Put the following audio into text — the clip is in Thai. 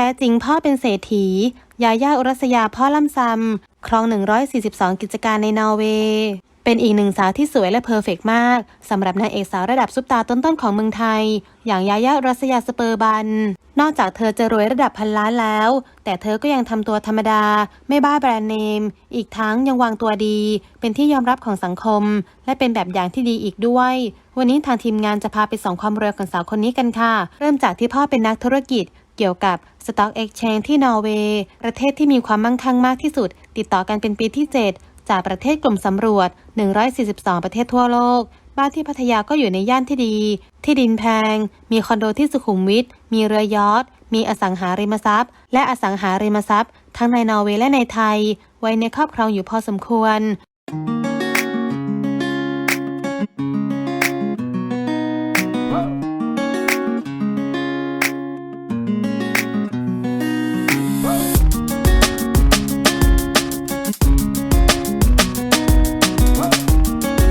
ท้จริงพ่อเป็นเศรษฐี ยาย่าอุรัสยาพ่อล่ำซำครอง 142 กิจการในนอร์เวย์เป็นอีกหนึ่งสาวที่สวยและเพอร์เฟกต์มากสำหรับนางเอกสาวระดับซุปตาต้นๆของเมืองไทย อย่างยาย่าอุรัสยาสเปอร์บัน นอกจากเธอจะรวยระดับพันล้านแล้ว แต่เธอก็ยังทำตัวธรรมดา ไม่บ้าแบรนด์เนม อีกทั้งยังวางตัวดี เป็นที่ยอมรับของสังคม และเป็นแบบอย่างที่ดีอีกด้วย วันนี้ทางทีมงานจะพาไปส่องความรวยของสาวคนนี้กันค่ะ เริ่มจากที่พ่อเป็นนักธุรกิจ เกี่ยวกับ Stock Exchange ที่นอร์เวย์ประเทศที่มีความมั่งคั่งมากที่สุด ติดต่อกันเป็นปีที่ 7 จากประเทศกลุ่มสำรวจ 142 ประเทศทั่วโลก บ้านที่พัทยาก็อยู่ในย่านที่ดี ที่ดินแพง มีคอนโดที่สุขุมวิทมีเรือยอทมีอสังหาริมทรัพย์ และอสังหาริมทรัพย์ ทั้งในนอร์เวย์และในไทย ไว้ในครอบครองอยู่พอสมควร